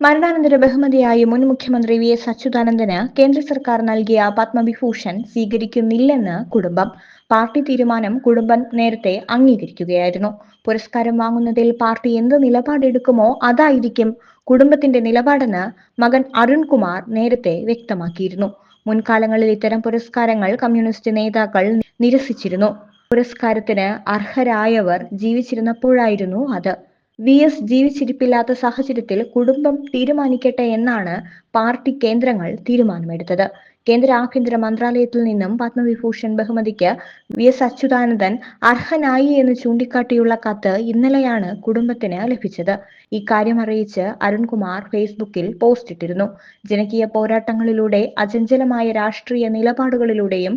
മരണാനന്തര ബഹുമതിയായി മുൻ മുഖ്യമന്ത്രി വി എസ് അച്യുതാനന്ദന് കേന്ദ്ര സർക്കാർ നൽകിയ പത്മവിഭൂഷൺ സ്വീകരിക്കുന്നില്ലെന്ന് കുടുംബം. പാർട്ടി തീരുമാനം കുടുംബം നേരത്തെ അംഗീകരിക്കുകയായിരുന്നു. പുരസ്കാരം വാങ്ങുന്നതിൽ പാർട്ടി എന്ത് നിലപാടെടുക്കുമോ അതായിരിക്കും കുടുംബത്തിന്റെ നിലപാടെന്ന് മകൻ അരുൺകുമാർ നേരത്തെ വ്യക്തമാക്കിയിരുന്നു. മുൻകാലങ്ങളിൽ ഇത്തരം പുരസ്കാരങ്ങൾ കമ്മ്യൂണിസ്റ്റ് നേതാക്കൾ നിരസിച്ചിരുന്നു. പുരസ്കാരത്തിന് അർഹരായവർ ജീവിച്ചിരുന്നപ്പോഴായിരുന്നു അത്. വി എസ് ജീവിച്ചിരിപ്പില്ലാത്ത സാഹചര്യത്തിൽ കുടുംബം തീരുമാനിക്കട്ടെ എന്നാണ് പാർട്ടി കേന്ദ്രങ്ങൾ തീരുമാനമെടുത്തത്. കേന്ദ്ര ആഭ്യന്തര മന്ത്രാലയത്തിൽ നിന്നും പത്മവിഭൂഷൺ ബഹുമതിക്ക് വി എസ് അച്യുതാനന്ദൻ അർഹനായി എന്ന് ചൂണ്ടിക്കാട്ടിയുള്ള കത്ത് ഇന്നലെയാണ് കുടുംബത്തിന് ലഭിച്ചത്. ഇക്കാര്യം അറിയിച്ച് അരുൺകുമാർ ഫേസ്ബുക്കിൽ പോസ്റ്റ് ഇട്ടിരുന്നു ജനകീയ പോരാട്ടങ്ങളിലൂടെ അചഞ്ചലമായ രാഷ്ട്രീയ നിലപാടുകളിലൂടെയും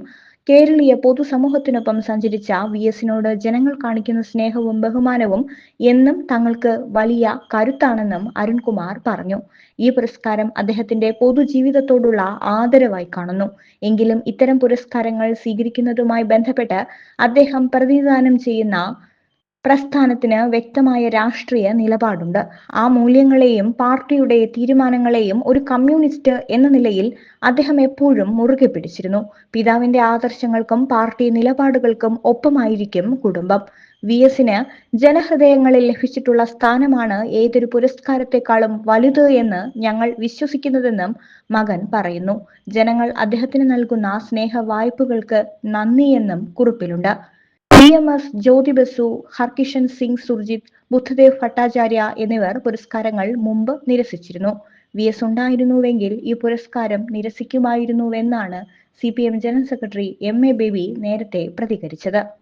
കേരളീയ പൊതുസമൂഹത്തിനൊപ്പം സഞ്ചരിച്ച വി എസിനോട് ജനങ്ങൾ കാണിക്കുന്ന സ്നേഹവും ബഹുമാനവും എന്നും തങ്ങൾക്ക് വലിയ കരുത്താണെന്നും അരുൺകുമാർ പറഞ്ഞു. ഈ പുരസ്കാരം അദ്ദേഹത്തിന്റെ പൊതുജീവിതത്തോടുള്ള ആദരവായി കാണുന്നു. എങ്കിലും ഇത്തരം പുരസ്കാരങ്ങൾ സ്വീകരിക്കുന്നതുമായി ബന്ധപ്പെട്ട് അദ്ദേഹം പ്രതിദാനം ചെയ്യുന്ന പ്രസ്ഥാനത്തിന് വ്യക്തമായ രാഷ്ട്രീയ നിലപാടുണ്ട്. ആ മൂല്യങ്ങളെയും പാർട്ടിയുടെ തീരുമാനങ്ങളെയും ഒരു കമ്മ്യൂണിസ്റ്റ് എന്ന നിലയിൽ അദ്ദേഹം എപ്പോഴും മുറുകെ പിടിച്ചിരുന്നു. പിതാവിന്റെ ആദർശങ്ങൾക്കും പാർട്ടി നിലപാടുകൾക്കും ഒപ്പമായിരിക്കും കുടുംബം. വി എസിന് ജനഹൃദയങ്ങളിൽ ലഭിച്ചിട്ടുള്ള സ്ഥാനമാണ് ഏതൊരു പുരസ്കാരത്തെക്കാളും വലുത് എന്ന് ഞങ്ങൾ വിശ്വസിക്കുന്നതെന്നും മകൻ പറയുന്നു. ജനങ്ങൾ അദ്ദേഹത്തിന് നൽകുന്ന സ്നേഹ വായ്പകൾക്ക് നന്ദിയെന്നും കുറിപ്പിലുണ്ട്. എം എസ് ജ്യോതി ബസു ഹർകിഷൻ സിംഗ് സുർജിത് ബുദ്ധദേവ് ഭട്ടാചാര്യ എന്നിവർ പുരസ്കാരങ്ങൾ മുമ്പ് നിരസിച്ചിരുന്നു. വി എസ് ഉണ്ടായിരുന്നുവെങ്കിൽ ഈ പുരസ്കാരം നിരസിക്കുമായിരുന്നുവെന്നാണ് C P M general secretary M A Baby നേരത്തെ പ്രതികരിച്ചത്.